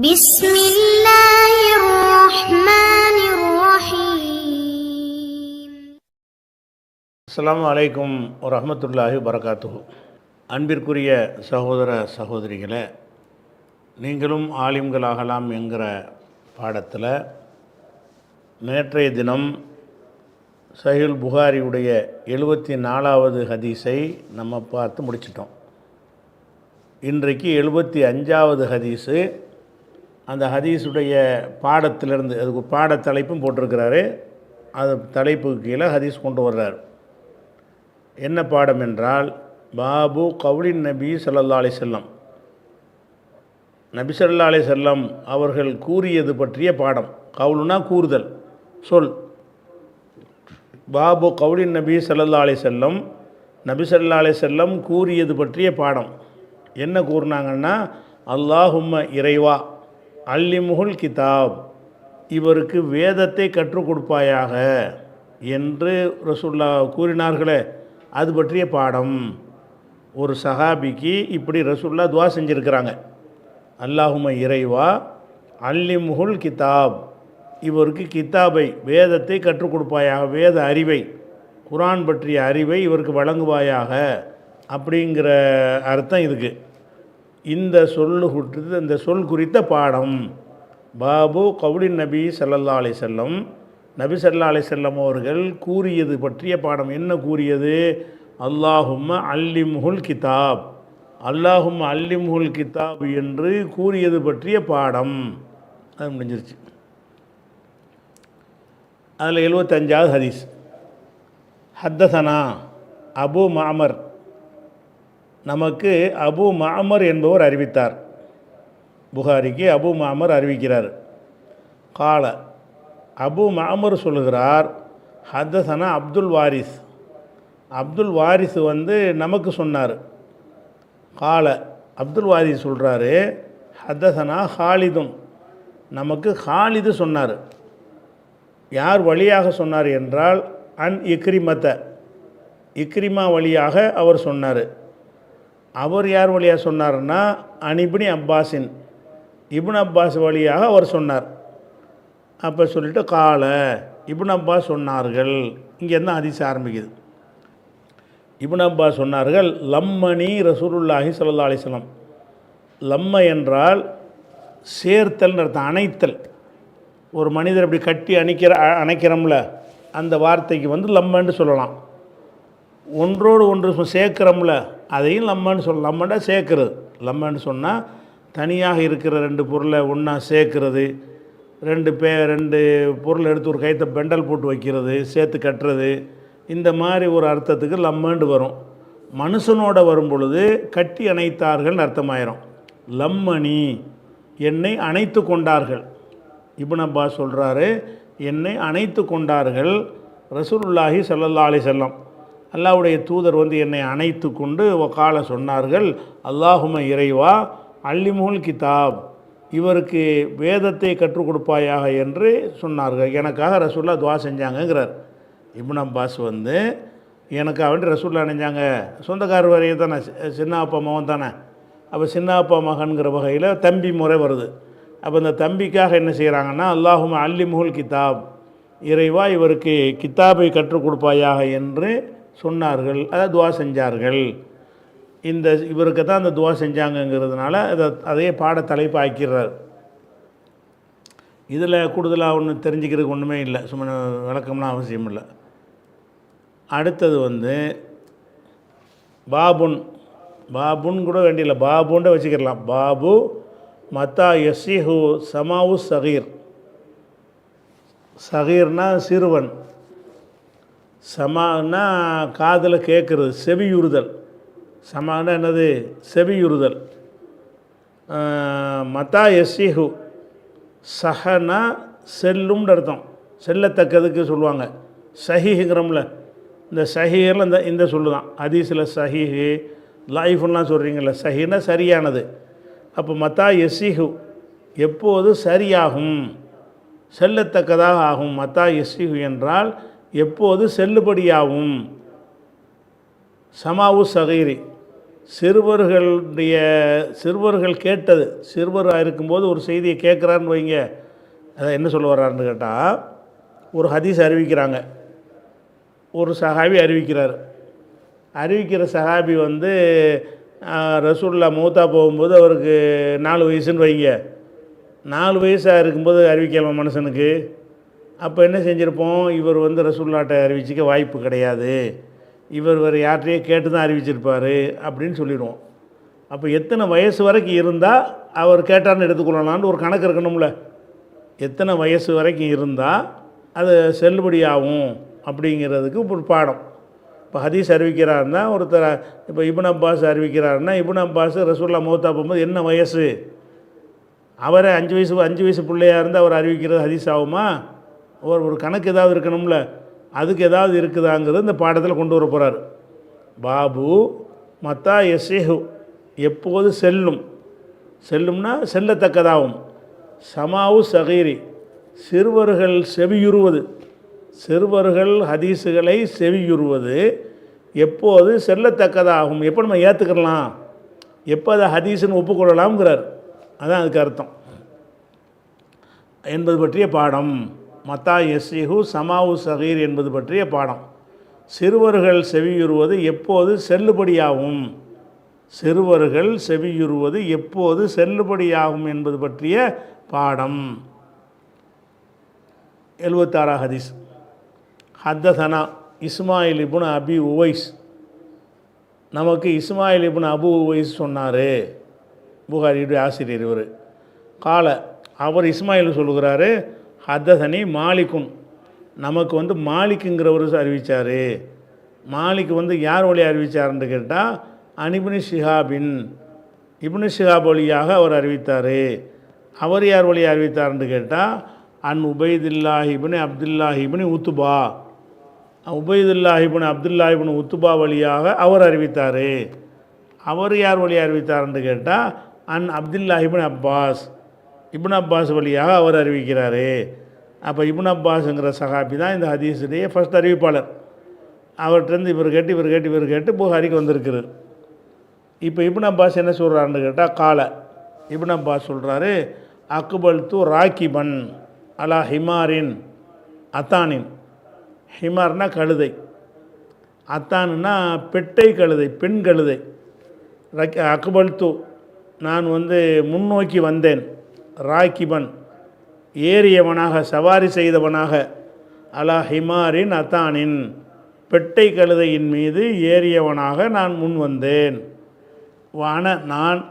بسم الله الرحمن الرحيم அஸ்ஸலாமு அலைக்கும் வரஹ்மத்துல்லாஹி வரகாத்துஹு அன்பிற்குரிய சகோதர சகோதரிகளே நீங்களும் ஆலிம்களாகலாம் என்கிற பாடத்தில் நேற்றைய தினம் சஹீல் புகாரியுடைய எழுபத்தி நாலாவது ஹதீஸை நம்ம பார்த்து முடிச்சிட்டோம் இன்றைக்கு எழுபத்தி அஞ்சாவது ஹதீஸு அந்த ஹதீஸுடைய பாடத்திலிருந்து அதுக்கு பாட தலைப்பும் போட்டிருக்கிறாரு. அது தலைப்புக்கு கீழே ஹதீஸ் கொண்டு வர்றார். என்ன பாடம் என்றால் பாபு கவுலின் நபி சல்லா அலி செல்லம் நபி சல்லா அலி செல்லம் அவர்கள் கூறியது பற்றிய பாடம். கவுலுனா கூறுதல். சொல். பாபு கவுலின் நபி சல்லா அலி செல்லம் நபி சல்லா அலி செல்லம் கூறியது பற்றிய பாடம். என்ன கூறினாங்கன்னா அல்லாஹும்ம இறைவா. அல்லிமுகுல் கிதாப் இவருக்கு வேதத்தை கற்றுக் கொடுப்பாயாக என்று ரசுல்லா கூறினார்களே அது பற்றிய பாடம். ஒரு சஹாபிக்கு இப்படி ரசுல்லா துவா செஞ்சுருக்கிறாங்க. அல்லாஹும இறைவா அல்லிமுகுல் கிதாப் இவருக்கு கிதாபை வேதத்தை கற்றுக் கொடுப்பாயாக வேத அறிவை குரான் பற்றிய அறிவை இவருக்கு வழங்குவாயாக அப்படிங்கிற அர்த்தம் இதுக்கு. இந்த சொல்லு குறித்து இந்த சொல் குறித்த பாடம். பாபு கவுடி நபி சல்லல்லா அலி செல்லம் நபி சல்லா அலி செல்லம் அவர்கள் கூறியது பற்றிய பாடம். என்ன கூறியது? அல்லாஹும்ம அல்லிமுகுல் கிதாப். அல்லாஹும் அல்லிமுகுல் கிதாப் என்று கூறியது பற்றிய பாடம். அது முடிஞ்சிருச்சு. அதில் எழுபத்தஞ்சாவது ஹதீஸ். ஹத்தசனா அபு மாமர் நமக்கு அபு மாமர் என்பவர் அறிவித்தார். புகாரிக்கு அபு மாமர் அறிவிக்கிறார். கால அபு மாமர் சொல்லுகிறார் ஹத்தசனா அப்துல் வாரிஸ். அப்துல் வாரிஸ் வந்து நமக்கு சொன்னார். கால அப்துல் வாரிஸ் சொல்கிறாரு ஹத்தசனா ஹாலிதும். நமக்கு ஹாலிது சொன்னார். யார் வழியாக சொன்னார் என்றால் அன் இக்ரிமத்தை இக்ரிமா வழியாக அவர் சொன்னார். அவர் யார் வழியாக சொன்னார்னா அனிபினி அப்பாஸின். இப்னு அப்பாஸ் வழியாக அவர் சொன்னார். அப்போ சொல்லிட்டு கால இப்னு அப்பாஸ் சொன்னார்கள். இங்கேருந்து அதிச ஆரம்பிக்குது. இப்னு அப்பாஸ் சொன்னார்கள் லம்மணி ரசூலுல்லாஹி சல்லா அலிஸ்லாம் லம்ம என்றால் சேர்த்தல் அர்த்தம் அணைத்தல். ஒரு மனிதர் அப்படி கட்டி அணைக்கிற அ- அணைக்கிறோம்ல அந்த வார்த்தைக்கு வந்து லம்மன்னு சொல்லலாம். ஒன்றோடு ஒன்று சேர்க்குறோம்ல அதையும் லம்மன்னு சொல் லம்மன்னா சேர்க்குறது. லம்மன்னு சொன்னால் தனியாக இருக்கிற ரெண்டு பொருளை ஒன்றா சேர்க்குறது ரெண்டு பே ரெண்டு பொருளை எடுத்து ஒரு கைத்தை பெண்டல் போட்டு வைக்கிறது சேர்த்து கட்டுறது இந்த மாதிரி ஒரு அர்த்தத்துக்கு லம்மண்டு வரும். மனுஷனோட வரும் பொழுது கட்டி அணைத்தார்கள்னு அர்த்தமாயிரும். லம்மணி என்னை அணைத்து கொண்டார்கள். இபுனப்பா அப்பாஸ் சொல்கிறாரு என்னை அணைத்து கொண்டார்கள் ரசூலுல்லாஹி ஸல்லல்லாஹு அலி செல்லம் அல்லாவுடைய தூதர் வந்து என்னை அணைத்து கொண்டு கால சொன்னார்கள் அல்லாஹும இறைவா அல்லிமுல் கிதாப் இவருக்கு வேதத்தை கற்றுக் கொடுப்பாயாக என்று சொன்னார்கள். எனக்காக ரசூல்லா துவா செஞ்சாங்கங்கிறார். இப்னு அப்பாஸ் வந்து எனக்காக வேண்டி ரசூல்லா அணைஞ்சாங்க. சொந்தக்கார வரையை தானே சின்ன அப்பா மகன் தானே. அப்போ சின்ன அப்பா மகன்கிற வகையில் தம்பி முறை வருது. அப்போ இந்த தம்பிக்காக என்ன செய்கிறாங்கன்னா அல்லாஹும அல்லிமுல் கிதாப் இறைவா இவருக்கு கித்தாபை கற்றுக் கொடுப்பாயாக என்று சொன்னார்கள் அதாவது துவா செஞ்சார்கள். இந்த இவருக்கு தான் அந்த துவா செஞ்சாங்கங்கிறதுனால அதை அதே பாட தலைப்பு ஆக்கிறார் இதில் கூடுதலாக ஒன்று தெரிஞ்சுக்கிறதுக்கு ஒன்றுமே இல்லை. சும்மா விளக்கம்லாம் அவசியம் இல்லை. அடுத்தது வந்து பாபுன். பாபுன் கூட வேண்டியில்லை. பாபுன்ட்டு வச்சுக்கிடலாம். பாபு மத்தா எஸ்ஸிஹு சமாவு சகீர். சகீர்னா சிறுவன். சமானா காதில் கேட்குறது செவியுறுதல். சமானா என்னது? செவியுறுதல். மதா மத்தா எஸ்ஸிஹு சஹனா செல்லும்னு அர்த்தம். செல்லத்தக்கதுக்கு சொல்லுவாங்க. சஹிஹுங்கிறோம்ல. இந்த சஹீரில் இந்த இந்த சொல்லு தான் ஹதீஸில் சஹீஹு லைஃப்லாம் சொல்கிறீங்கள சஹின்னா சரியானது. அப்போ மத்தா எஸ்ஸிஹு எப்போது சரியாகும்? செல்லத்தக்கதாக ஆகும். மத்தா எஸ்ஸிஹு என்றால் எப்போது செல்லுபடியாகும்? சமாவு சகைரி. சிறுவர்களுடைய சிறுவர்கள் கேட்டது. சிறுவராக இருக்கும்போது ஒரு செய்தியை கேட்குறாருன்னு வைங்க. அதை என்ன சொல்ல வர்றாருன்னு கேட்டால் ஒரு ஹதீஸ் அறிவிக்கிறாங்க. ஒரு சஹாபி அறிவிக்கிறார். அறிவிக்கிற சஹாபி வந்து ரசூல்லா மூத்தா போகும்போது அவருக்கு நாலு வயசுன்னு வைங்க. நாலு வயசாக இருக்கும்போது அறிவிக்கலாமா மனுஷனுக்கு? அப்போ என்ன செஞ்சுருப்போம்? இவர் வந்து ரசூல்லாட்டை அறிவிச்சிக்க வாய்ப்பு கிடையாது. இவர் வேறு யார்கிட்டையே கேட்டு தான் அறிவிச்சிருப்பார் அப்படின்னு சொல்லிடுவோம். அப்போ எத்தனை வயசு வரைக்கும் இருந்தால் அவர் கேட்டார்னு எடுத்துக்கொள்ளலாம்னு ஒரு கணக்கு இருக்கணும்ல. எத்தனை வயசு வரைக்கும் இருந்தால் அது செல்லுபடியாகும் அப்படிங்கிறதுக்கு ஒரு பாடம். இப்போ ஹதீஸ் அறிவிக்கிறாருன்னா ஒருத்தர் இப்போ இப்னு அப்பாஸ் அறிவிக்கிறாருன்னா இப்னு அப்பாஸ் ரசூல்லா மௌத்தா போகும்போது என்ன வயசு? அவரை அஞ்சு வயசு அஞ்சு வயசு பிள்ளையாக இருந்து அவர் அறிவிக்கிறது ஹதீஸ் ஆகுமா? ஒரு ஒரு கணக்கு ஏதாவது இருக்கணும்ல அதுக்கு ஏதாவது இருக்குதாங்கிறது இந்த பாடத்தில் கொண்டு வர போகிறார் பாபு மத்தா எஸ்ஏஹு எப்போது செல்லும்? செல்லும்னா செல்லத்தக்கதாகும். சமாவு சகீரி சிறுவர்கள் செவியுறுவது. சிறுவர்கள் ஹதீஸுகளை செவியுறுவது. எப்போது செல்லத்தக்கதாகும்? எப்போ நம்ம ஏற்றுக்கலாம் எப்போ அதை ஹதீஸுன்னு ஒப்புக்கொள்ளலாம்ங்கிறார். அதான் அதுக்கு அர்த்தம். என்பது பற்றிய பாடம். மத்தா எஸ்இஹு சமாவு சகீர் என்பது பற்றிய பாடம். சிறுவர்கள் செவியுறுவது எப்போது செல்லுபடியாகும்? சிறுவர்கள் செவியுறுவது எப்போது செல்லுபடியாகும் என்பது பற்றிய பாடம். எழுபத்தாறா ஹதீஸ். ஹத்தசனா இஸ்மாயில் இபுன் அபி உவைஸ். நமக்கு இஸ்மாயில் இபுன் அபு உவைஸ் சொன்னார். புகாரியுடைய ஆசிரியர் இவர். கால அவர் இஸ்மாயில் சொல்லுகிறாரு. ஹத்தசனி மாலிக்குன் நமக்கு வந்து மாலிக்குங்கிறவர் அறிவித்தார் மாலிக் வந்து யார் வழி அறிவித்தாருன்னு கேட்டால் அனிபுனி ஷிஹாபின். இப்னு ஷிஹாப் வழியாக அவர் அறிவித்தார். அவர் யார் வழி அறிவித்தார்னு கேட்டால் அன் உபைதுல்லாஹிபின் அப்துல்லாஹிபின் உத்துபா. உபைதுல்லாஹிபின் அப்துல்லாஹிபின் உத்துபா வழியாக அவர் அறிவித்தார். அவர் யார் வழி அறிவித்தார்னு கேட்டால் அன் அப்துல்லாஹிபின் அப்பாஸ். இப்னு அப்பாஸ் வழியாக அவர் அறிவிக்கிறாரு. அப்போ இப்னு அப்பாஸுங்கிற சகாபி தான் இந்த ஹதீஸுடைய ஃபர்ஸ்ட் அறிவிப்பாளர். அவர்கிட்டருந்து இவர் கேட்டு இவர் கேட்டு இவர் கேட்டு புகாரிக்கு வந்திருக்கிறார். இப்போ இப்னு அப்பாஸ் என்ன சொல்கிறாருன்னு கேட்டால் காலை. இப்னு அப்பாஸ் சொல்கிறாரு அக்பல் து ராக்கிபன் அலா ஹிமாரின் அத்தானின். ஹிமார்னா கழுதை. அத்தானுன்னா பெட்டை கழுதை பெண் கழுதை. ரக் அக்பல் து நான் வந்து முன்னோக்கி வந்தேன். ராக்கிபன் ஏறியவனாக சவாரி செய்தவனாக அலா ஹிமாரின் அத்தானின் பெட்டை கழுதையின் மீது ஏறியவனாக நான் முன் வந்தேன். வான நான்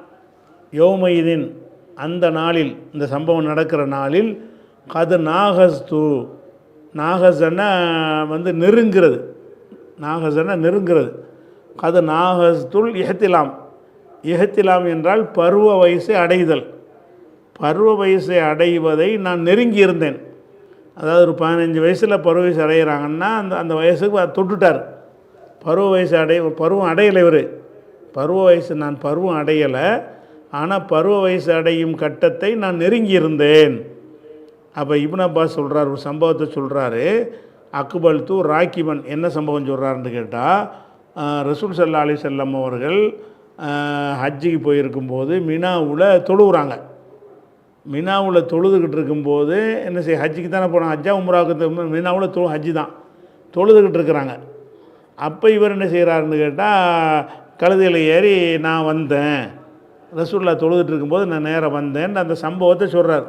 யோமைதின் அந்த நாளில் இந்த சம்பவம் நடக்கிற நாளில் கது நாகஸ்து நாகசன வந்து நெருங்கிறது நாகசன நெருங்கிறது. கது நாகஸ்துல் இஹத்திலாம் இஹத்திலாம் என்றால் பருவ வயசு அடைதல். பருவ வயசை அடைவதை நான் நெருங்கி இருந்தேன். அதாவது ஒரு பதினஞ்சு வயசில் பருவ வயசு அடைகிறாங்கன்னா அந்த அந்த வயசுக்கு தொட்டுட்டார். பருவ வயசு அடைய பருவம் அடையலை இவர். பருவ வயசு நான் பருவம் அடையலை. ஆனால் பருவ வயசு அடையும் கட்டத்தை நான் நெருங்கி இருந்தேன். அப்போ இப்னு அப்பாஸ் சொல்கிறார் ஒரு சம்பவத்தை சொல்கிறாரு அக்பல் தூ ராக்கிபன் என்ன சம்பவம் சொல்கிறாருன்னு கேட்டால் ரசூல் சல்லா அலி செல்லம் அவர்கள் ஹஜ்ஜிக்கு போயிருக்கும்போது மினாவில் தொழுகிறாங்க மினாவில் தொழுதுகிட்டு இருக்கும்போது என்ன செய்ய ஹஜ்ஜிக்கு தானே போனாங்க. ஹஜ்ஜா உம்ராவுக்கு மினாவில் தொழு ஹஜ்ஜி தான். தொழுதுகிட்டு இருக்கிறாங்க. அப்போ இவர் என்ன செய்கிறாருன்னு கேட்டால் கழுதையில் ஏறி நான் வந்தேன். ரசூல்லா தொழுதுட்டு இருக்கும்போது நான் நேராக வந்தேன். அந்த சம்பவத்தை சொல்கிறார்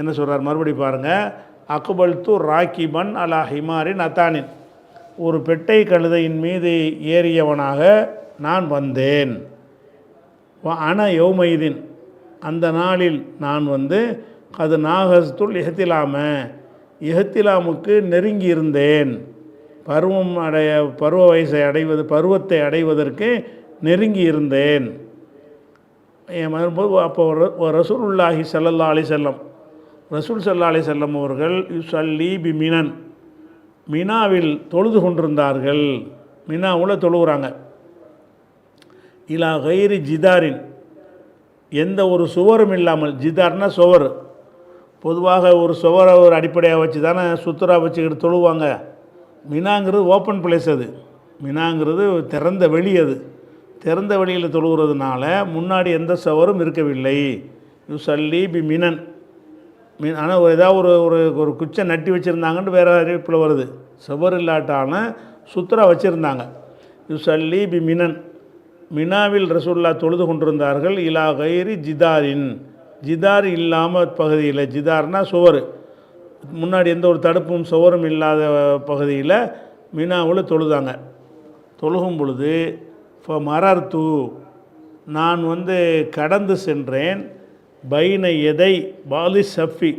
என்ன சொல்கிறார் மறுபடி பாருங்கள் அக்பல் து ராக்கிபன் அலா ஹிமாரின் அத்தானின் ஒரு பெட்டை கழுதையின் மீது ஏறியவனாக நான் வந்தேன். அன யௌமைதீன். அந்த நாளில் நான் வந்து அது நாகஸ்துல் இஹத்திலாம இஹத்திலாமுக்கு நெருங்கி இருந்தேன். பருவம் அடைய பருவ வயசை அடைவது பருவத்தை அடைவதற்கு நெருங்கி இருந்தேன். என் வரும்போது அப்போ ரசூலுல்லாஹி சல்லல்லா அலி செல்லம் ரசூல் சல்லா அலி செல்லம் அவர்கள் யுசல்லி பி மினன் மினாவில் தொழுது கொண்டிருந்தார்கள். மினாவில் தொழுகிறாங்க இலா கயிறு ஜிதாரின் எந்த ஒரு சுவரும் இல்லாமல் ஜிதார்னா சுவர். பொதுவாக ஒரு சுவரை ஒரு அடிப்படையாக வச்சு தானே சுத்தரா வச்சுக்கிட்டு தொழுவாங்க. மினாங்கிறது ஓப்பன் பிளேஸ் அது. மினாங்கிறது திறந்த வெளி அது. திறந்த வழியில் தொழுகிறதுனால முன்னாடி எந்த சவரும் இருக்கவில்லை. யுசல்லி பி மினன். மின் ஆனால் ஒரு ஏதாவது ஒரு ஒரு ஒரு குச்சை நட்டி வச்சுருந்தாங்கன்னு வேறு அறிவிப்பில் வருது. சுவர் இல்லாட்டான சுத்தரா வச்சுருந்தாங்க. யூ சல்லி பி மினன். மினாவில் ரசூல்லா தொழுது கொண்டிருந்தார்கள். இலா கைரி ஜிதாரின். ஜிதார் இல்லாமல் பகுதியில் ஜிதார்னால் சுவர். முன்னாடி எந்த ஒரு தடுப்பும் சுவரும் இல்லாத பகுதியில் மினாவில் தொழுதாங்க. தொழுகும் பொழுது இப்போ மரர்த்து நான் வந்து கடந்து சென்றேன். பைன எதை? பாலி சஃபி.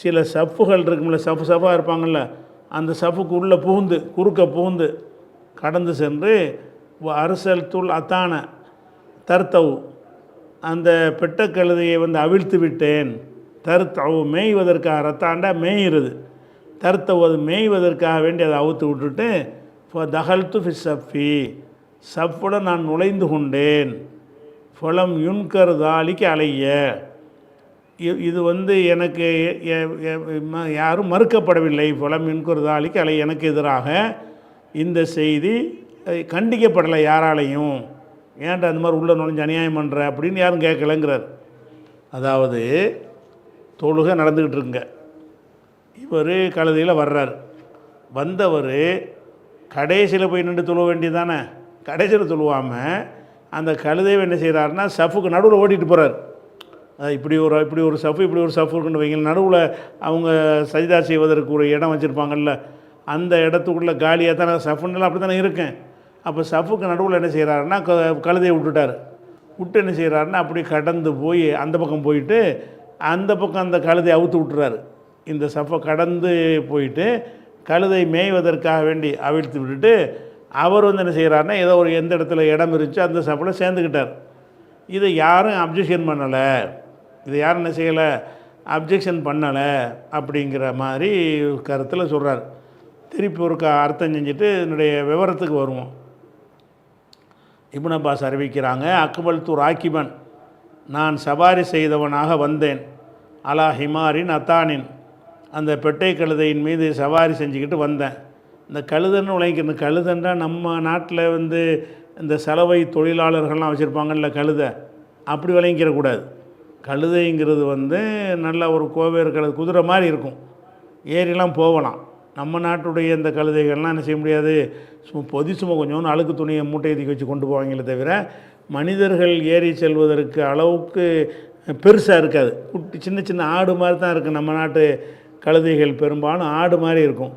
சில சஃப்புகள் இருக்கும்ல சஃப்பு சஃபாக இருப்பாங்கள்ல அந்த சஃப்புக்கு உள்ளே புகுந்து குறுக்க புகுந்து கடந்து சென்று அரசல் தூள் அத்தான தர்த்தவு அந்த பெட்ட கழுதையை வந்து அவிழ்த்து விட்டேன். தருத்தவு மேய்வதற்காக ரத்தாண்டா மேய்கிறது தருத்தவு அது மேய்வதற்காக வேண்டி அதை அவுத்து விட்டுட்டு இப்போ தகல்த்து ஃபி சஃபி. சஃப்புடன் நான் நுழைந்து கொண்டேன். ஃபலம் யுன்கர் தாலிக்கு அலைய. இது வந்து எனக்கு எ- எ- ம- யாரும் மறுக்கப்படவில்லை. ஃபலம் யுன்கர் தாலிக்கு அலை எனக்கு எதிராக இந்த செய்தி கண்டிக்கப்படலை யாராலையும். ஏன்டா அந்த மாதிரி உள்ள நுழைஞ்சு அநியாயம் பண்ணுற அப்படின்னு யாரும் கேட்கலங்கிறார். அதாவது தொழுகை நடந்துக்கிட்டு இருக்குங்க. இவர் கழுதையில் வர்றார். வந்தவர் கடைசியில் போய் நின்று தொழுவ வேண்டியதானே கடைசியில் தொழுவாமல் அந்த கழுதையை என்ன செய்கிறாருன்னா சஃபுக்கு நடுவில் ஓட்டிகிட்டு போகிறார் இப்படி ஒரு இப்படி ஒரு சஃபு இப்படி ஒரு சஃபு இருக்குன்னு வைங்க நடுவில் அவங்க சஜிதா செய்வதற்கு ஒரு இடம் வச்சுருப்பாங்கல்ல. அந்த இடத்துக்குள்ளே காலியாக தானே சஃபுன்னெல்லாம் அப்படி தானே இருக்கேன். அப்போ சஃபுக்கு நடுவில் என்ன செய்கிறாருன்னா க- கழுதையை விட்டுட்டார். விட்டு என்ன செய்கிறாருன்னா அப்படி கடந்து போய் அந்த பக்கம் போயிட்டு அந்த பக்கம் அந்த கழுதையை அவுத்து விட்டுறாரு. இந்த சஃபை கடந்து போயிட்டு கழுதை மேய்வதற்காக வேண்டி அவிழ்த்து விட்டுட்டு அவர் வந்து என்ன செய்கிறாருன்னா ஏதோ ஒரு எந்த இடத்துல இடம் இருந்துச்சோ அந்த சஃபில் சேர்ந்துக்கிட்டார் இதை யாரும் அப்ஜெக்ஷன் பண்ணலை. இதை யாரும் என்ன செய்யலை அப்ஜெக்ஷன் பண்ணலை அப்படிங்கிற மாதிரி கருத்தில் சொல்கிறார் திருப்பி ஒரு க- அர்த்தம் செஞ்சுட்டு என்னுடைய விவரத்துக்கு வருவோம். இப்னு அப்பாஸ் அறிவிக்கிறாங்க அக்பல் து ராக்கிபன் நான் சவாரி செய்தவனாக வந்தேன். அலா ஹிமாரின் அத்தானின். அந்த பெட்டை கழுதையின் மீது சவாரி செஞ்சுக்கிட்டு வந்தேன். இந்த கழுதைன்னு உழைக்கிற கழுதைன்றா நம்ம நாட்டில் வந்து இந்த செலவை தொழிலாளர்கள்லாம் வச்சுருப்பாங்கல்ல கழுதை. அப்படி விளங்கிக்கிறக்கூடாது கழுதைங்கிறது வந்து நல்ல ஒரு கோவேறு கழுது குதிரை மாதிரி இருக்கும். ஏறிலாம் போகலாம். நம்ம நாட்டுடைய இந்த கழுதைகள்லாம் என்ன செய்ய முடியாது? சும்மா பொதி சும்மா கொஞ்சோண்டு அழுக்கு துணியை மூட்டை தூக்கி வச்சு கொண்டு போவாங்களே தவிர மனிதர்கள் ஏறி செல்வதற்கு அளவுக்கு பெருசாக இருக்காது. குட்டி சின்ன சின்ன ஆடு மாதிரி தான் இருக்குது நம்ம நாட்டு கழுதைகள். பெரும்பாலும் ஆடு மாதிரி இருக்கும்.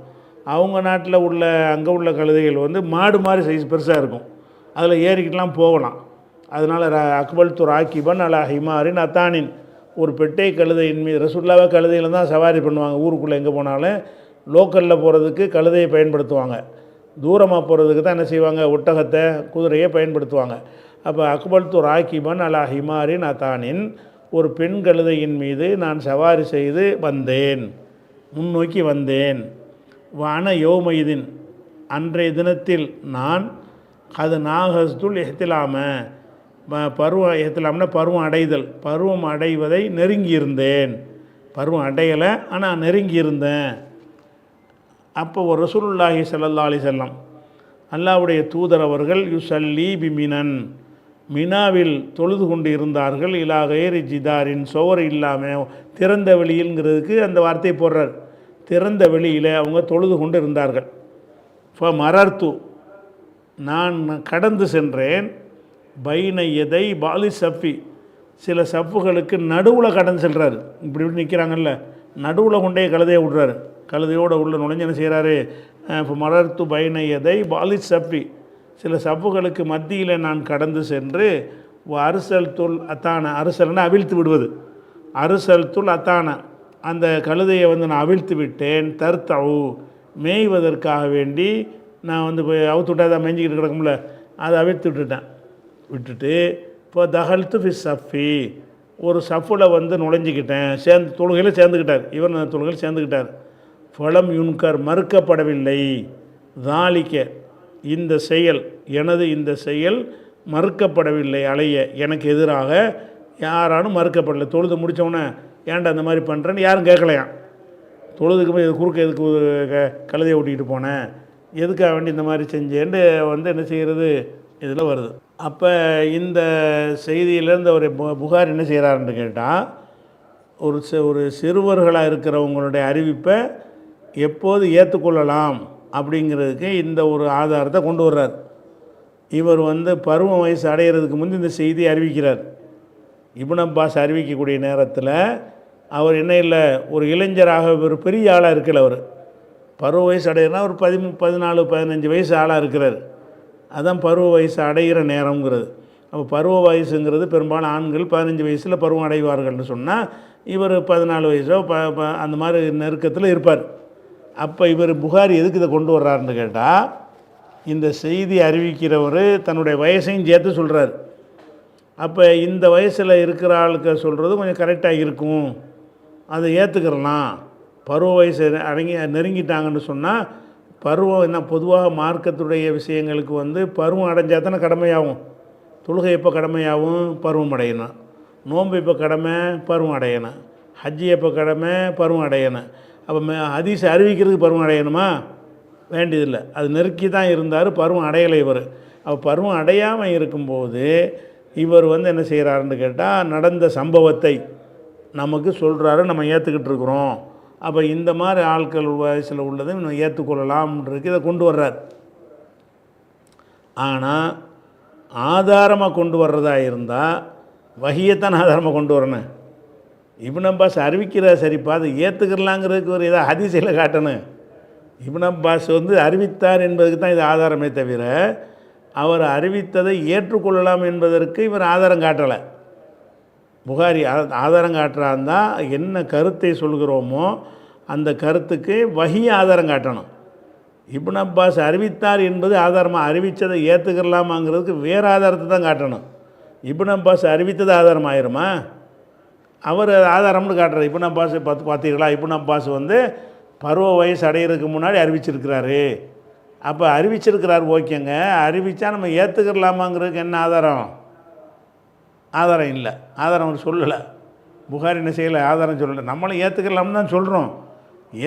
அவங்க நாட்டில் உள்ள அங்கே உள்ள கழுதைகள் வந்து மாடு மாதிரி சைஸ் பெருசாக இருக்கும். அதில் ஏறிக்கிட்டுலாம் போகலாம். அதனால் ர- அக்பல் துர் ஆக்கிபன் அலா ஹிமாரின் அத்தானின். ஒரு பெட்டை கழுதையின் மீது ரசுல்லாவை கழுதையில் தான் சவாரி பண்ணுவாங்க. ஊருக்குள்ளே எங்கே போனாலும். லோக்கலில் போகிறதுக்கு கழுதையை பயன்படுத்துவாங்க. தூரமாக போகிறதுக்கு தான் என்ன செய்வாங்க? ஒட்டகத்தை குதிரையை பயன்படுத்துவாங்க. அப்போ அக்பல்தூர் து ராக்கிபன் அலா ஹிமாரின் அத்தானின் ஒரு பெண் கழுதையின் மீது நான் சவாரி செய்து வந்தேன். முன்னோக்கி வந்தேன். வான யோமைதின் அன்றைய தினத்தில் நான் அது நாகஸ்துல் எஹ்திலாம பருவம் எஹ்திலாம்னா பருவம் அடைதல் பருவம் அடைவதை நெருங்கியிருந்தேன். பருவம் அடையலை ஆனால் நெருங்கி இருந்தேன் அப்போ ஒரு ரசூலுல்லாஹி சல்லா அலி செல்லம் அல்லாவுடைய தூதர் அவர்கள் யுசல்லி பி மினன் மினாவில் தொழுது கொண்டு இருந்தார்கள். இலா ஏரி ஜிதாரின் சோர் இல்லாமல் திறந்த வெளியில்ங்கிறதுக்கு அந்த வார்த்தையை போடுறார். திறந்த வெளியில் அவங்க தொழுது கொண்டு இருந்தார்கள். ஃப மரர்த்து நான் கடந்து சென்றேன். பைன எதை பாலி சஃபி சில சஃப்புகளுக்கு நடுவில் கடந்து செல்கிறாரு இப்படி இப்படி நிற்கிறாங்கல்ல நடுவில் கொண்டே கழுதையை விடுறாரு. கழுதையோடு உள்ள நுழைஞ்சு என்ன செய்கிறாரு இப்போ மலர்த்து பைன எதை பாலி சஃபி சில சப்புகளுக்கு மத்தியில் நான் கடந்து சென்று அரிசல் துல் அத்தான. அரிசல்னு அவிழ்த்து விடுவது. அரிசல் துல் அத்தான. அந்த கழுதையை வந்து நான் அவிழ்த்து விட்டேன். தர்த்தவு. மேய்வதற்காக வேண்டி நான் வந்து போய் அவுத்து விட்டா தான் மேய்ஞ்சிக்கிட்டு கிடக்கும்ல அதை அவிழ்த்து விட்டுட்டேன். விட்டுட்டு இப்போ தகழ்த்து ஃபி சஃபி. ஒரு சஃபில் வந்து நுழைஞ்சிக்கிட்டேன். சேர்ந்து தொழுகையில் சேர்ந்துக்கிட்டார். இவர் தொழுகையில் சேர்ந்துக்கிட்டார். ஃபலம் யுன்கர் மறுக்கப்படவில்லை. தாலிக்க இந்த செயல் எனது இந்த செயல் மறுக்கப்படவில்லை அலைய எனக்கு எதிராக யாராலும் மறுக்கப்படலை. தொழுது முடித்தவொன்னே ஏன்டா அந்த மாதிரி பண்ணுறேன்னு யாரும் கேட்கலையாம். தொழுதுக்கு போய் இது குறுக்க எதுக்கு க- கழுதையை ஓட்டிகிட்டு போனேன் எதுக்காக வேண்டி இந்த மாதிரி செஞ்சேன்ட்டு வந்து என்ன செய்கிறது இதில் வருது. அப்போ இந்த செய்தியிலேருந்து ஒரு பு- புகார் என்ன செய்கிறாருன்னு கேட்டால் ஒரு ஒரு சிறுவர்களாக இருக்கிறவங்களுடைய அறிவிப்பை எப்போது ஏற்றுக்கொள்ளலாம் அப்படிங்கிறதுக்கு இந்த ஒரு ஆதாரத்தை கொண்டு வர்றார். இவர் வந்து பருவ வயசு அடையிறதுக்கு முந்தி இந்த செய்தியை அறிவிக்கிறார். இப்னு அப்பாஸ் அறிவிக்கக்கூடிய நேரத்தில் அவர் என்ன இல்லை ஒரு இளைஞராக ஒரு பெரிய ஆளாக இருக்கல அவர். பருவ வயசு அடையிறனா ஒரு பதிமூ பதினாலு பதினஞ்சு வயசு ஆளாக இருக்கிறார். அதான் பருவ வயசு அடைகிற நேரங்கிறது அப்போ பருவ வயசுங்கிறது பெரும்பாலும் ஆண்கள் பதினஞ்சு வயசில் பருவம் அடைவார்கள்னு சொன்னால் இவர் பதினாலு வயசோ ப ப- அந்த மாதிரி நெருக்கத்தில் இருப்பார். அப்போ இவர் புகாரி எதுக்கு இதை கொண்டு வர்றாருன்னு கேட்டால் இந்த செய்தி அறிவிக்கிறவர் தன்னுடைய வயசையும் சேர்த்து சொல்கிறார் அப்போ இந்த வயசில் இருக்கிற ஆளுக்கு சொல்கிறது கொஞ்சம் கரெக்டாக இருக்கும். அதை ஏற்றுக்கிறலாம் பருவ வயசு அடங்கி நெருங்கிட்டாங்கன்னு சொன்னால் பருவம் என்ன பொதுவாக மார்க்கத்துடைய விஷயங்களுக்கு வந்து பருவம் அடைஞ்சால் தானே கடமையாகும். தொழுகை எப்போ கடமையாகும்? பருவம் அடையணும். நோன்பு இப்போ கடமை? பருவம் அடையணும். ஹஜ்ஜி எப்போ கடமை? பருவம் அடையணும். அப்போ அதிசை அறிவிக்கிறதுக்கு பருவம் அடையணுமா? வேண்டியதில்லை. அது நெருக்கி தான் இருந்தார் பருவம் அடையலை இவர். அப்போ பருவம் அடையாமல் இருக்கும்போது இவர் வந்து என்ன செய்கிறாருன்னு கேட்டால் நடந்த சம்பவத்தை நமக்கு சொல்கிறாரு நம்ம ஏற்றுக்கிட்டு இருக்கிறோம். அப்போ இந்த மாதிரி ஆட்கள் வயசில் உள்ளதை நம்ம ஏற்றுக்கொள்ளலாம்ன்றிருக்கு இதை கொண்டு வர்றார். ஆனால் ஆதாரமாக கொண்டு வர்றதா இருந்தால் வகியத்தான் ஆதாரமாக கொண்டு வரணும். இப்னு அப்பாஸ் அறிவிக்கிற சரிப்பா அதை ஏற்றுக்கிறலாங்கிறதுக்கு ஒரு ஏதாவது ஹதீஸில் காட்டணும். இப்னு அப்பாஸ் வந்து அறிவித்தார் என்பதுக்கு தான் இது ஆதாரமே தவிர அவர் அறிவித்ததை ஏற்றுக்கொள்ளலாம் என்பதற்கு இவர் ஆதாரம் காட்டலை. புகாரி ஆ- ஆதாரம் காட்டுறாந்தா என்ன கருத்தை சொல்கிறோமோ அந்த கருத்துக்கு வகி ஆதாரம் காட்டணும். இப்னு அப்பாஸ் அறிவித்தார் என்பது ஆதாரமாக அறிவித்ததை ஏற்றுக்கலாமாங்கிறதுக்கு வேறு ஆதாரத்தை தான் காட்டணும். இப்னு அப்பாஸ் அறிவித்தது ஆதாரம் ஆயிருமா அவர் ஆதாரம்னு காட்டுறாரு. நான் பாஸ் பார்த்து பார்த்தீங்களா நான் பாஸ் வந்து பருவ வயசு அடையிறதுக்கு முன்னாடி அறிவிச்சிருக்கிறாரு. அப்போ அறிவிச்சிருக்கிறார் ஓகேங்க. அறிவித்தா நம்ம ஏற்றுக்கிடலாமாங்கிறதுக்கு என்ன ஆதாரம்? ஆதாரம் இல்லை. ஆதாரம் அவர் சொல்லலை. புகார் என்ன செய்யலை? ஆதாரம் சொல்லலை. நம்மளும் ஏற்றுக்கலாம்னு தான் சொல்கிறோம்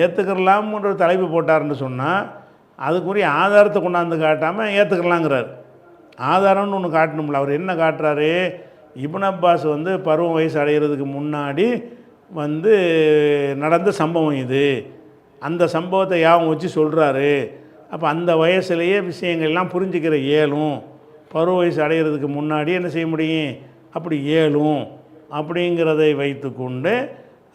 ஏற்றுக்கிடலாம்ன்ற ஒரு தலைப்பு போட்டாருன்னு சொன்னால் அதுக்குரிய ஆதாரத்தை கொண்டாந்து காட்டாமல் ஏற்றுக்கலாங்கிறார் ஆதாரம்னு ஒன்று காட்டணும்ல. அவர் என்ன காட்டுறாரு? இப்னு அப்பாஸ் வந்து பருவ வயசு அடைகிறதுக்கு முன்னாடி வந்து நடந்த சம்பவம் இது. அந்த சம்பவத்தை யாவும் வச்சு சொல்கிறாரு அப்போ அந்த வயசுலேயே விஷயங்கள்லாம் புரிஞ்சுக்கிற இயலும் பருவ வயசு அடைகிறதுக்கு முன்னாடி என்ன செய்ய முடியும்? அப்படி இயலும் அப்படிங்கிறதை வைத்துக்கொண்டு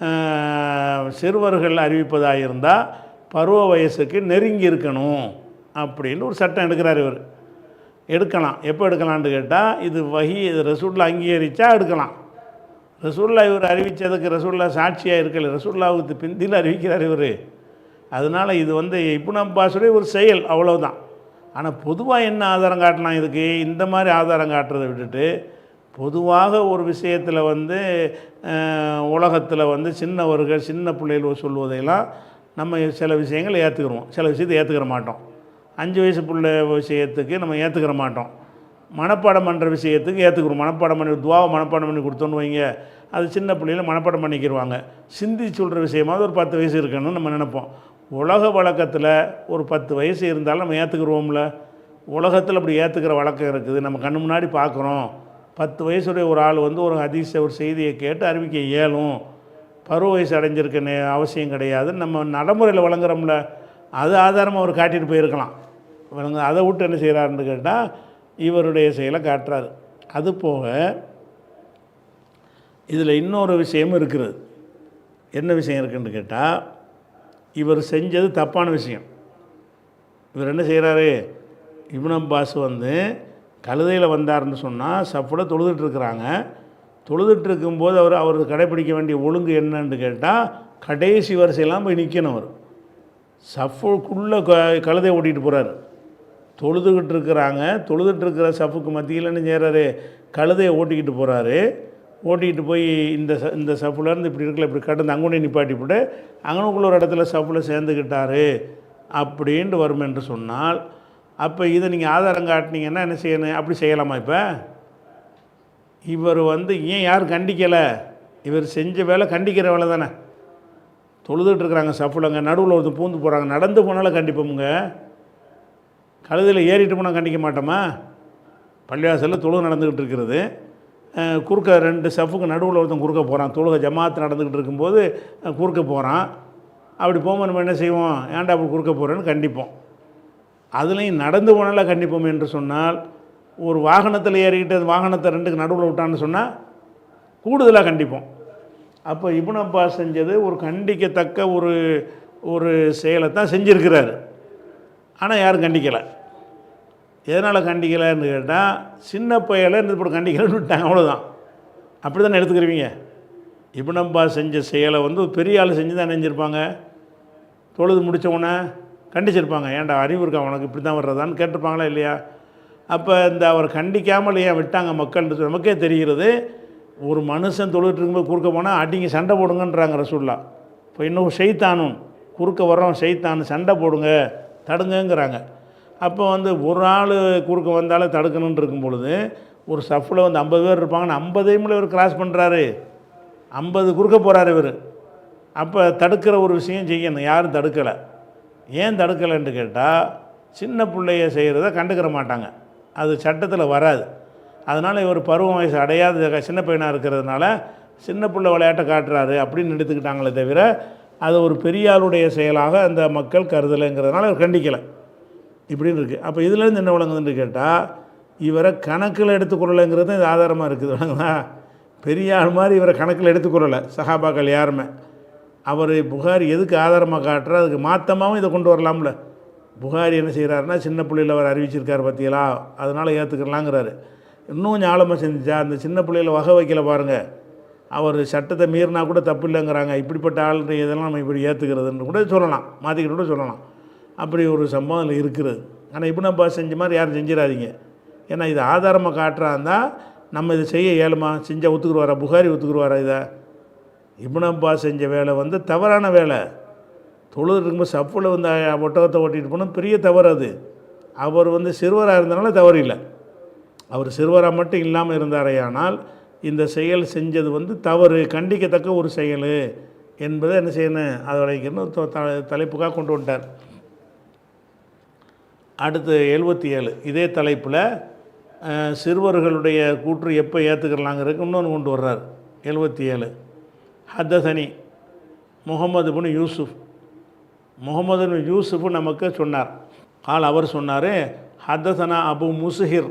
கொண்டு சிறுவர்கள் அறிவிப்பதாக இருந்தால் பருவ வயசுக்கு நெருங்கி இருக்கணும் அப்படின்னு ஒரு சட்டம் எடுக்கிறார் இவர். எடுக்கலாம். எப்போ எடுக்கலாம்னு கேட்டால் இது வகி இது ரசூல்லா அங்கீகரித்தா எடுக்கலாம். ரசூல்லா இவர் அறிவித்ததுக்கு ரசூல்லா சாட்சியாக இருக்கல. ரசூல்லாவுக்கு பிந்தியில் அறிவிக்கிறார் இவர். அதனால் இது வந்து இப்னு அப்பாஸுடைய ஒரு செயல் அவ்வளோதான் ஆனால் பொதுவாக என்ன ஆதாரம் காட்டலாம் இதுக்கு? இந்த மாதிரி ஆதாரம் காட்டுறதை விட்டுட்டு பொதுவாக ஒரு விஷயத்தில் வந்து உலகத்தில் வந்து சின்னவர்கள் சின்ன பிள்ளைகள் சொல்வதையெல்லாம் நம்ம சில விஷயங்களை ஏற்றுக்கிறோம் சில விஷயத்தை ஏற்றுக்கிற மாட்டோம். அஞ்சு வயசு பிள்ளை விஷயத்துக்கு நம்ம ஏற்றுக்கிற மாட்டோம். மனப்பாடம் பண்ணுற விஷயத்துக்கு ஏற்றுக்கிறோம் மனப்பாடம் பண்ணி துவாவை மனப்பாடம் பண்ணி கொடுத்தோன்னு வைங்க. அது சின்ன பிள்ளையில மனப்பாடம் பண்ணிக்கிடுவாங்க சிந்தி சொல்கிற விஷயமாவது ஒரு பத்து வயசு இருக்கணும்னு நம்ம நினைப்போம். உலக வழக்கத்தில் ஒரு பத்து வயசு இருந்தாலும் நம்ம ஏற்றுக்குருவோம்ல உலகத்தில் அப்படி ஏற்றுக்கிற வழக்கம் இருக்குது. நம்ம கண்ணு முன்னாடி பார்க்குறோம் பத்து வயசுடைய ஒரு ஆள் வந்து ஒரு அதிசய ஒரு செய்தியை கேட்டு அறிவிக்க இயலும். பருவ வயசு அடைஞ்சிருக்க நே- அவசியம் கிடையாது. நம்ம நடைமுறையில் வழங்குறோம்ல. அது ஆதாரமாக அவர் காட்டிட்டு போயிருக்கலாம். இவருங்க அதை விட்டு என்ன செய்கிறாருன்னு கேட்டால் இவருடைய செயலை காட்டுறாரு. அது போக இதில் இன்னொரு விஷயமும் இருக்கிறது என்ன விஷயம் இருக்குன்னு கேட்டால் இவர் செஞ்சது தப்பான விஷயம். இவர் என்ன செய்கிறாரு இப்னு அப்பாஸ் வந்து கழுதையில் வந்தாருன்னு சொன்னால் சப்போட தொழுதுட்டுருக்குறாங்க தொழுதுட்டு இருக்கும்போது அவர் அவர் கடைப்பிடிக்க வேண்டிய ஒழுங்கு என்னன்னு கேட்டால் கடைசி வரிசையெல்லாம் போய் நிற்கணும் அவர். சஃபுக்குள்ளே க கழுதை ஓட்டிகிட்டு போகிறார் தொழுதுகிட்டு இருக்கிறாங்க. தொழுதுகிட்டு இருக்கிற சஃபுக்கு மத்தியில் என்ன செய்கிறாரு கழுதையை ஓட்டிக்கிட்டு போகிறாரு ஓட்டிக்கிட்டு போய் இந்த ச இந்த சஃபுலேருந்து இப்படி இருக்கல இப்படி கடந்து அங்குனே நிப்பாட்டி போட்டு அங்கனுக்குள்ள ஒரு இடத்துல சஃபில் சேர்ந்துக்கிட்டாரு அப்படின்ட்டு வரும் என்று சொன்னால் அப்போ இதை நீங்கள் ஆதாரம் காட்டினீங்கன்னா என்ன செய்யணும்? அப்படி செய்யலாமா இப்போ? இவர் வந்து ஏன் யாரும் கண்டிக்கலை? இவர் செஞ்ச வேலை கண்டிக்கிற வேலை தானே தொழுதுட்டு இருக்கிறாங்க சஃபுலங்க. நடுவில் ஒருத்தர் பூந்து போகிறாங்க நடந்து போனாலும் கண்டிப்போமுங்க. கழுதையில் ஏறிட்டு போனால் கண்டிக்க மாட்டோமா? பள்ளிவாசலில் தொழுகை நடந்துக்கிட்டு இருக்கிறது குறுக்க ரெண்டு சஃபுக்கு நடுவில் ஒருத்தன் குறுக்க போகிறான் தொழுகை ஜமாத்து நடந்துக்கிட்டு இருக்கும்போது குறுக்க போகிறான் அப்படி போகும்போது நம்ம என்ன செய்வோம்? ஏன்டா அப்படி குறுக்க போகிறேன்னு கண்டிப்போம். அதுலேயும் நடந்து போனால கண்டிப்போம் என்று சொன்னால் ஒரு வாகனத்தில் ஏறிக்கிட்டு அந்த வாகனத்தை ரெண்டுக்கு நடுவில் விட்டான்னு சொன்னால் கூடுதலாக கண்டிப்போம். அப்போ இப்னு செஞ்சது ஒரு கண்டிக்கத்தக்க ஒரு ஒரு செயலை தான் செஞ்சுருக்கிறாரு. ஆனால் யாரும் கண்டிக்கலை. எதனால் கண்டிக்கலைன்னு கேட்டால் சின்ன பையலை இந்த இப்படி கண்டிக்கலன்னு விட்டாங்க அவ்வளோதான் அப்படி தானே எடுத்துக்கிறீங்க இப்னு செஞ்ச செயலை வந்து ஒரு பெரிய ஆள் செஞ்சு தான் நினைஞ்சிருப்பாங்க. தொழுது முடிச்ச உடனே கண்டிச்சிருப்பாங்க. ஏன்டா அறிவு இருக்கா உனக்கு? இப்படி தான் வர்றதான்னு கேட்டிருப்பாங்களா இல்லையா? அப்போ இந்த அவர் கண்டிக்காமல் ஏன் விட்டாங்க மக்கள்ன்றது நமக்கே தெரிகிறது. ஒரு மனுஷன் தொழுகிட்டு இருக்கும்போது குறுக்க போனால் அடிங்க சண்டை போடுங்கன்றாங்க ரசூல்லா இப்போ இன்னும் செய்தானும் குறுக்க வர்றோம் ஷெய்தான் சண்டை போடுங்க தடுங்கங்கிறாங்க. அப்போ வந்து ஒரு ஆள் குறுக்க வந்தாலும் தடுக்கணும்னு இருக்கும் பொழுது ஒரு சஃப்பில் வந்து ஐம்பது பேர் இருப்பாங்கன்னு ஐம்பதையும் இவர் கிராஸ் பண்ணுறாரு ஐம்பது குறுக்க போகிறார் இவர். அப்போ தடுக்கிற ஒரு விஷயம் செய்யணும் யாரும் தடுக்கலை. ஏன் தடுக்கலைன்னு கேட்டால் சின்ன பிள்ளைய செய்கிறத கண்டுக்கிற மாட்டாங்க. அது சட்டத்தில் வராது. அதனால் இவர் பருவ வயசு அடையாத சின்ன பையனாக இருக்கிறதுனால சின்ன பிள்ளை விளையாட்டை காட்டுறாரு அப்படின்னு எடுத்துக்கிட்டாங்களே தவிர அது ஒரு பெரியாருடைய செயலாக அந்த மக்கள் கருதலைங்கிறதுனால அவர் கண்டிக்கலை. இப்படின்னு இருக்குது அப்போ இதுலேருந்து என்ன விளங்குதுன்னு கேட்டால் இவரை கணக்கில் எடுத்துக்கொள்ளலைங்கிறது இது ஆதாரமாக இருக்குது. விளங்குதா? பெரியார் மாதிரி இவரை கணக்கில் எடுத்துக்கொள்ளலை. சஹாபாக்கள் யாருமே. அவர் புகாரி எதுக்கு ஆதாரமாக காட்டுறா? அதுக்கு மாற்றமாகவும் இதை கொண்டு வரலாம்ல. புகாரி என்ன செய்கிறாருன்னா சின்ன பிள்ளையில் அவர் அறிவிச்சிருக்கார் பார்த்தீங்களா அதனால் ஏற்றுக்கலாங்கிறாரு இன்னும் கொஞ்சம் ஆழமாக செஞ்சுச்சா அந்த சின்ன பிள்ளையில வகை வைக்கல பாருங்கள் அவர் சட்டத்தை மீறினா கூட தப்பு இல்லைங்கிறாங்க. இப்படிப்பட்ட ஆளுடைய இதெல்லாம் நம்ம இப்படி ஏற்றுக்கிறதுன்னு கூட சொல்லலாம். மாற்றிக்கிட்டு கூட சொல்லலாம். அப்படி ஒரு சம்பவம் அதில் இருக்குது. ஆனால் இப்னு நம்ம செஞ்ச மாதிரி யாரும் செஞ்சிடாதீங்க. ஏன்னா இது ஆதாரமாக காட்டுறாந்தா நம்ம இதை செய்ய இயலுமா? செஞ்சால் ஒத்துக்குருவாரா? புகாரி ஒத்துக்குருவாரா இதை? இப்னு அப்பாஸ் செஞ்ச வேலை வந்து தவறான வேலை. தொழுது இருக்கும்போது சப்பில் வந்து ஒட்டகத்தை ஓட்டிகிட்டு போனால் பெரிய தவறு அது. அவர் வந்து சிறுவராக இருந்தனால தவறு இல்லை. அவர் சிறுவராக மட்டும் இல்லாமல் இருந்தாரேயானால் இந்த செயல் செஞ்சது வந்து தவறு கண்டிக்கத்தக்க ஒரு செயல் என்பதை என்ன செய்யணும்? அதோட தலைப்புக்காக கொண்டு வந்துட்டார். அடுத்து எழுபத்தி ஏழு இதே தலைப்பில் சிறுவர்களுடைய கூற்று எப்போ ஏற்றுக்கலாங்கிறதுக்கு இன்னொன்று கொண்டு வர்றார். எழுபத்தி ஏழு ஹத்தசனி. முகமது பின் யூசுஃப். முகமது பின் யூசுஃப் நமக்கு சொன்னார். ஆள் அவர் சொன்னார் ஹத்தசனா அபு முசுஹிர்.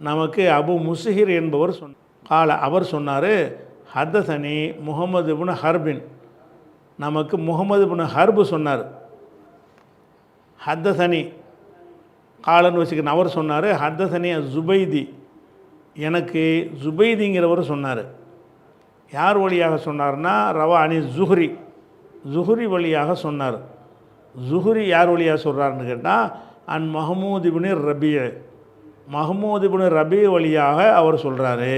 நமக்கு அபு முசுஹிர் என்பவர் சொன் கால அவர் சொன்னார் ஹத்தசனி முகமது இபுன் ஹர்பின். நமக்கு முகமது இபுன் ஹர்பு சொன்னார். ஹத்தசனி காலன்னு வச்சுக்கணும் அவர் சொன்னார் ஹத்தசனி ஜுபைதி எனக்கு ஜுபைதிங்கிறவர் சொன்னார். யார் வழியாக சொன்னார்னா ரவா அனி ஜுஹ்ரி ஜுஹ்ரி வழியாக சொன்னார். ஜுஹ்ரி யார் வழியாக சொல்கிறாருன்னு கேட்டால் an Mahmud ibn Rabi Mahmud ibn Rabi வழியாக அவர் சொல்கிறாரு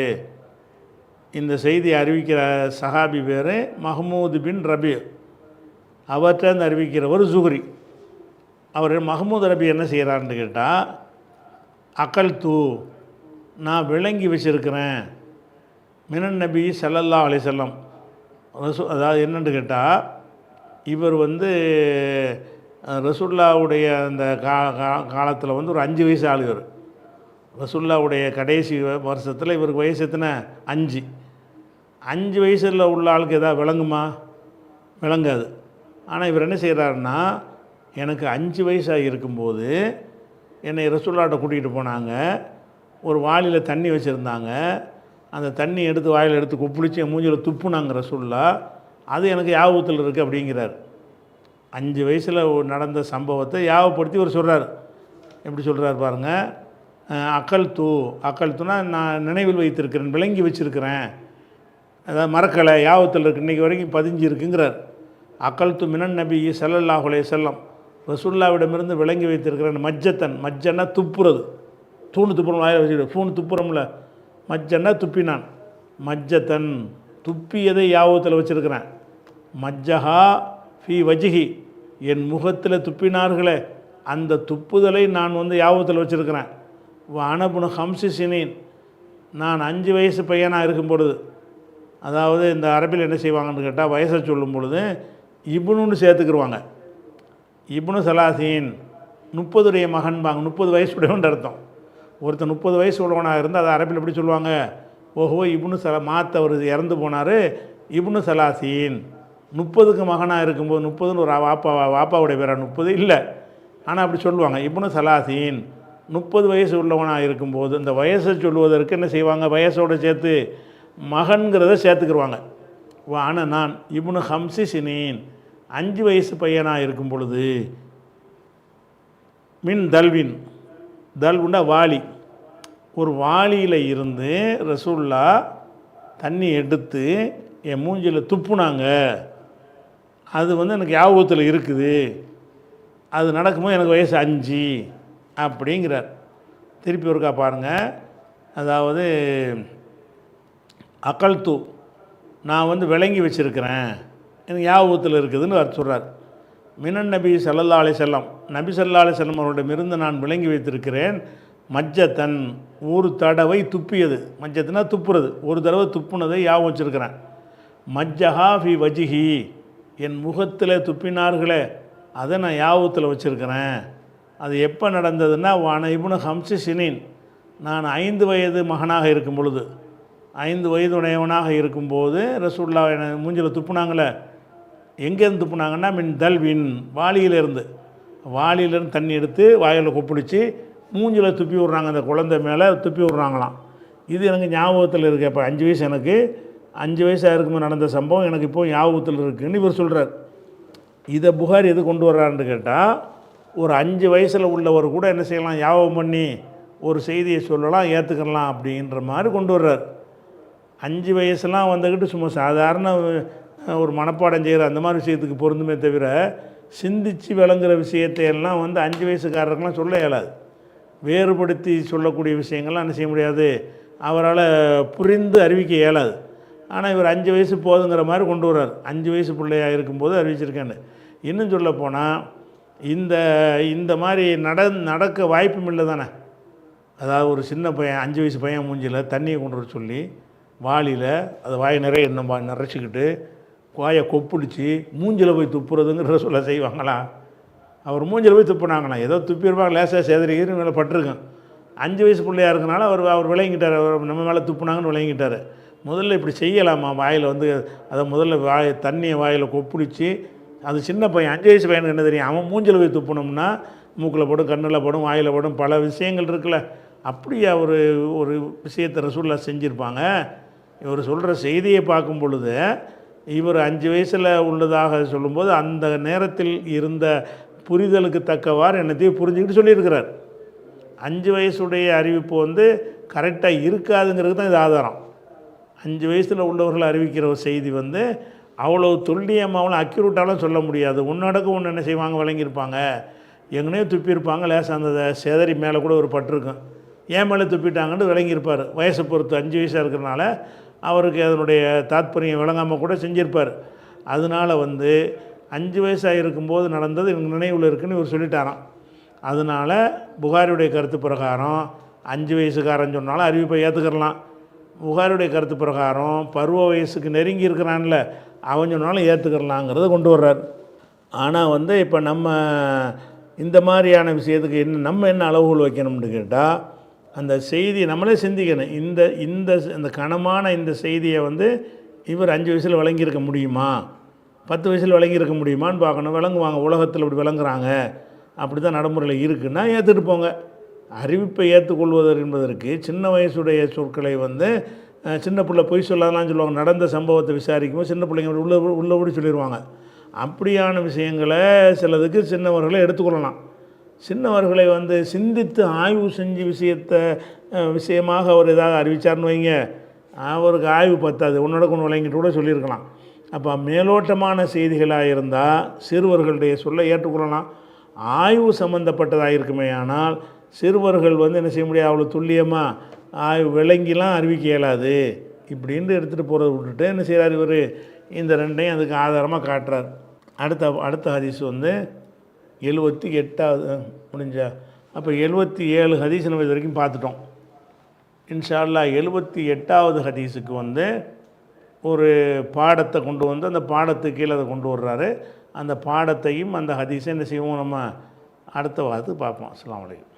இந்த செய்தி அறிவிக்கிற சஹாபி பேர் மஹமூது பின் ரபி. அவர்கிட்ட அறிவிக்கிறவர் ஜுஹ்ரி. அவர் மஹமூது ரபி என்ன செய்கிறாருன்னு கேட்டால் அக்கல் தூ நான் விளங்கி வச்சுருக்கிறேன். மினன் நபி ஸல்லல்லாஹு அலைஹி ரசு அதாவது என்னென்னு கேட்டால் இவர் வந்து ரசுல்லாவுடைய அந்த கா காலத்தில் வந்து ஒரு அஞ்சு வயசு ஆளுவர். ரசுல்லாவுடைய கடைசி வருஷத்தில் இவருக்கு வயசு எத்தனை? அஞ்சு. அஞ்சு வயசில் உள்ள ஆளுக்கு எதாவது விளங்குமா? விளங்காது. ஆனால் இவர் என்ன செய்கிறாருன்னா எனக்கு அஞ்சு வயசாக இருக்கும்போது என்னை ரசுல்லாட்ட கூட்டிகிட்டு போனாங்க. ஒரு வாளியில் தண்ணி வச்சுருந்தாங்க. அந்த தண்ணி எடுத்து வாயில் எடுத்து குப்பிளிச்சு என் மூஞ்சில் துப்புனாங்க ரசுல்லா. அது எனக்கு யாபத்தில் இருக்குது அப்படிங்கிறார். அஞ்சு வயசில் நடந்த சம்பவத்தை யாவப்படுத்தி ஒரு சொல்கிறார் எப்படி சொல்கிறார் பாருங்கள் அக்கல் தூ. அக்கல் தூனா நான் நினைவில் வைத்திருக்கிறேன் விளங்கி வச்சுருக்கிறேன். அதாவது மறக்கலை யாவத்தில் இருக்கு இன்றைக்கி வரைக்கும் பதிஞ்சு இருக்குங்கிறார். அக்கல் து மினன் நபி செல்லல்லாஹுலே செல்லம் ரசுல்லாவிடமிருந்து விளங்கி வைத்திருக்கிறேன் மஜ்ஜத்தன். மஜ்ஜன்னா துப்புறது. தூணு துப்புறம் வாயில் வச்சுக்கிட்டு தூணு துப்புறம்ல. மஜ்ஜன்னா துப்பினான். மஜ்ஜத்தன். துப்பியதை யாவத்தில் வச்சுருக்கிறேன்? மஜ்ஜஹா ஃபி வஜ்ஹி. என் முகத்தில் துப்பினார்களே அந்த துப்புதலை நான் வந்து யாபத்தில் வச்சுருக்கிறேன்? அனபுனு ஹம்சிஷினின் நான் அஞ்சு வயசு பையனாக இருக்கும் பொழுது அதாவது இந்த அரபில் என்ன செய்வாங்கன்னு கேட்டால் வயசை சொல்லும் பொழுது இபுனுன்னு சேர்த்துக்கிடுவாங்க இபுனு சலாசீன் முப்பதுடைய மகன்பாங்க முப்பது வயசுடையவன் அர்த்தம். ஒருத்தன் முப்பது வயசு உள்ளவனாக இருந்தால் அதை அரபில் எப்படி சொல்லுவாங்க? ஓஹோ இபுனு சல மாத்த அவர் இறந்து போனார் இபுனு சலாசீன். முப்பதுக்கு மகனாக இருக்கும்போது முப்பதுன்னு ஒரு வாப்பா வாப்பாவுடைய பேராக முப்பது இல்லை. ஆனால் அப்படி சொல்லுவாங்க இபுனு சலாசீன். முப்பது வயசு உள்ளவனாக இருக்கும்போது இந்த வயசை சொல்லுவதற்கு என்ன செய்வாங்க? வயசோடு சேர்த்து மகன்கிறத சேர்த்துக்கிடுவாங்க ஆனால் நான் இவனு ஹம்சி சினேன். அஞ்சு வயசு பையனாக இருக்கும் பொழுது மின் தல்வின் தல்வுண்டா வாளி. ஒரு வாளியில் இருந்து ரசூல்லா தண்ணி எடுத்து என் மூஞ்சியில் துப்புனாங்க. அது வந்து எனக்கு ஞாபகத்தில் இருக்குது. அது நடக்கும்போது எனக்கு வயசு அஞ்சு. அப்படிங்கிறார். திருப்பி ஒருக்கா பாருங்கள் அதாவது அகல்து நான் வந்து விளங்கி வச்சுருக்கிறேன். எனக்கு யாபகத்தில் இருக்குதுன்னு அவர் சொல்கிறார் மினன் நபி சல்லல்லா அலி செல்லம் நபி சல்லா அலி செல்லம் அவர்களிடமிருந்து நான் விளங்கி வைத்திருக்கிறேன். மஜ்ஜத்தன் ஒரு தடவை துப்பியது. மஜ்ஜத்துனா துப்புறது. ஒரு தடவை துப்புனதை ஞாபகம் வச்சுருக்கிறேன். மஜ்ஜஹா ஃபி வஜிஹி என் முகத்தில் துப்பினார்களே அதை நான் யாபகத்தில் வச்சுருக்கிறேன். அது எப்போ நடந்ததுன்னா வான இபுனு ஹம்சி சினின். நான் ஐந்து வயது மகனாக இருக்கும் பொழுது ஐந்து வயதுடையவனாக இருக்கும்போது ரசூல்லா என்னை மூஞ்சில் துப்புனாங்களே எங்கேருந்து துப்புனாங்கன்னா மின் தல்வின் வாளியிலேருந்து. வாளியிலேருந்து தண்ணி எடுத்து வாயில் கொப்பிடிச்சு மூஞ்சில் துப்பி விட்றாங்க அந்த குழந்தை மேலே துப்பி விட்றாங்களாம். இது எனக்கு ஞாபகத்தில் இருக்குது இப்போ அஞ்சு வயசு எனக்கு. அஞ்சு வயசாக இருக்கும்போது நடந்த சம்பவம் எனக்கு இப்போ ஞாபகத்தில் இருக்குதுன்னு இவர் சொல்கிறார் இதை புகார் எது கொண்டு வர்றாருன்னு கேட்டால் ஒரு அஞ்சு வயசில் உள்ளவர் கூட என்ன செய்யலாம் ஞாபகம் பண்ணி ஒரு செய்தியை சொல்லலாம் ஏற்றுக்கலாம் அப்படின்ற மாதிரி கொண்டு வர்றார். அஞ்சு வயசுலாம் வந்துக்கிட்டு சும்மா சாதாரண ஒரு மனப்பாடம் செய்கிற அந்த மாதிரி விஷயத்துக்கு பொருந்துமே தவிர சிந்தித்து விளங்குற விஷயத்தையெல்லாம் வந்து அஞ்சு வயசுக்காரருக்கெல்லாம் சொல்ல இயலாது. வேறுபடுத்தி சொல்லக்கூடிய விஷயங்கள்லாம் என்ன செய்ய முடியாது. அவரால் புரிந்து அறிவிக்க இயலாது. ஆனால் இவர் அஞ்சு வயசு போதுங்கிற மாதிரி கொண்டு வர்றார். அஞ்சு வயசு பிள்ளையாக இருக்கும்போது அறிவிச்சிருக்கேன்னு இன்னும் சொல்ல போனால் இந்த இந்த மாதிரி நட நடக்க வாய்ப்பும் இல்லை தானே. அதாவது ஒரு சின்ன பையன் அஞ்சு வயசு பையன் மூஞ்சியில் தண்ணியை கொண்டு வர சொல்லி வாளியில் அதை வாய் நிறைய இன்னும் நிறச்சிக்கிட்டு வாயை கொப்புளிச்சு மூஞ்சில் போய் துப்புறதுங்கிற சொல்ல செய்வாங்களா? அவர் மூஞ்சில் போய் துப்புனாங்களாம். ஏதோ துப்பிடுவாங்க லேசாக சேதரிகிறு மேலே பட்டிருக்கேன் அஞ்சு வயசு பிள்ளையாக இருக்கனால அவர் அவர் விளங்கிட்டார். அவர் நம்ம மேலே துப்புனாங்கன்னு விளங்கிட்டார். முதல்ல இப்படி செய்யலாமா? வாயில் வந்து அதை முதல்ல வாய் தண்ணியை வாயில் கொப்புளிச்சு அது சின்ன பையன் அஞ்சு வயசு பையனுக்கு என்ன தெரியும்? அவன் மூஞ்சில் போய் துப்பினோம்னா மூக்கில் படும் கண்ணில் படும் வாயில் படும் பல விஷயங்கள் இருக்குல்ல. அப்படியே ஒரு ஒரு விஷயத்தை ரசூல்லா செஞ்சுருப்பாங்க. இவர் சொல்கிற செய்தியை பார்க்கும் பொழுது இவர் அஞ்சு வயசில் உள்ளதாக சொல்லும்போது அந்த நேரத்தில் இருந்த புரிதலுக்கு தக்கவாறு என்னத்தையும் புரிஞ்சுக்கிட்டு சொல்லியிருக்கிறார். அஞ்சு வயசுடைய அறிவிப்பு வந்து கரெக்டாக இருக்காதுங்கிறது தான் இது ஆதாரம். அஞ்சு வயசில் உள்ளவர்கள் அறிவிக்கிற ஒரு செய்தி வந்து அவ்வளோ துல்லியமாகவும் அக்யூரேட்டாலும் சொல்ல முடியாது. உன்னடக்கு ஒன்று என்ன செய்வாங்க? வழங்கியிருப்பாங்க எங்கனே துப்பியிருப்பாங்க லேசாக அந்த செதறி மேலே கூட ஒரு பட்டிருக்கும் ஏன் மேலே துப்பிட்டாங்கன்னு விளங்கியிருப்பார். வயசை பொறுத்து அஞ்சு வயசாக இருக்கிறனால அவருக்கு அதனுடைய தாத்பரியம் விளங்காமல் கூட செஞ்சிருப்பார். அதனால் வந்து அஞ்சு வயசாக இருக்கும்போது நடந்தது எனக்கு நினைவில் இருக்குன்னு இவர் சொல்லிட்டாராம். அதனால் புகாரியுடைய கருத்து பிரகாரம் அஞ்சு வயசுக்காரன் சொன்னாலும் அறிவிப்பை ஏற்றுக்கிறலாம் புகாரியுடைய கருத்து பிரகாரம் பருவ வயசுக்கு நெருங்கி இருக்கிறான்ல. அவன் சொன்னாலும் ஏற்றுக்கிறலாங்கிறத கொண்டு வர்றார். ஆனால் வந்து இப்போ நம்ம இந்த மாதிரியான விஷயத்துக்கு என்ன நம்ம என்ன அளவுகள் வைக்கணும்னு கேட்டால் அந்த செய்தி நம்மளே சிந்திக்கணும். இந்த இந்த இந்த கனமான இந்த செய்தியை வந்து இவர் அஞ்சு வயசில் வழங்கியிருக்க முடியுமா? பத்து வயசில் வழங்கியிருக்க முடியுமான்னு பார்க்கணும். விளங்குவாங்க உலகத்தில் இப்படி விளங்குறாங்க அப்படி தான் நடைமுறையில் இருக்குன்னா ஏற்றுட்டு போங்க. அறிவிப்பை ஏற்றுக்கொள்வது என்பதற்கு சின்ன வயசுடைய சொற்களை வந்து சின்ன பிள்ளை பொய் சொல்லாதலாம் சொல்லுவாங்க. நடந்த சம்பவத்தை விசாரிக்கும்போது சின்ன பிள்ளைங்க உள்ள உள்ளபடி சொல்லிடுவாங்க அப்படியான விஷயங்களை சிலதுக்கு சின்னவர்களை எடுத்துக்கொள்ளலாம். சின்னவர்களை வந்து சிந்தித்து ஆய்வு செஞ்சு விஷயத்தை விஷயமாக அவர் ஏதாவது அறிவித்தார்னு வைங்க. அவருக்கு ஆய்வு பத்தாது. உன்னோட கொண்டு விளங்கிட்டு கூட சொல்லியிருக்கலாம். அப்போ மேலோட்டமான செய்திகளாக இருந்தால் சிறுவர்களுடைய சொல்ல ஏற்றுக்கொள்ளலாம். ஆய்வு சம்மந்தப்பட்டதாக இருக்குமே ஆனால் சிறுவர்கள் வந்து என்ன செய்ய முடியாது அவ்வளோ துல்லியமாக விலங்கிலாம் அறிவிக்க இயலாது. இப்படின்னு எடுத்துகிட்டு போகிறத விட்டுட்டு என்ன செய்கிறார் இவர்? இந்த ரெண்டையும் அதுக்கு ஆதாரமாக காட்டுறார். அடுத்த அடுத்த ஹதீஸ் வந்து எழுபத்தி எட்டாவது முடிஞ்சா? அப்போ எழுபத்தி ஏழு ஹதீஸ் நம்ம இது வரைக்கும் பார்த்துட்டோம். இன்ஷா அல்லாஹ் எழுபத்தி எட்டாவது ஹதீஸுக்கு வந்து ஒரு பாடத்தை கொண்டு வந்து அந்த பாடத்துக்கு கீழே அதை கொண்டு வர்றாரு. அந்த பாடத்தையும் அந்த ஹதீஸை என்ன செய்வோம் நம்ம அடுத்த வாரத்துக்கு பார்ப்போம். அஸ்லாம் வலைக்கம்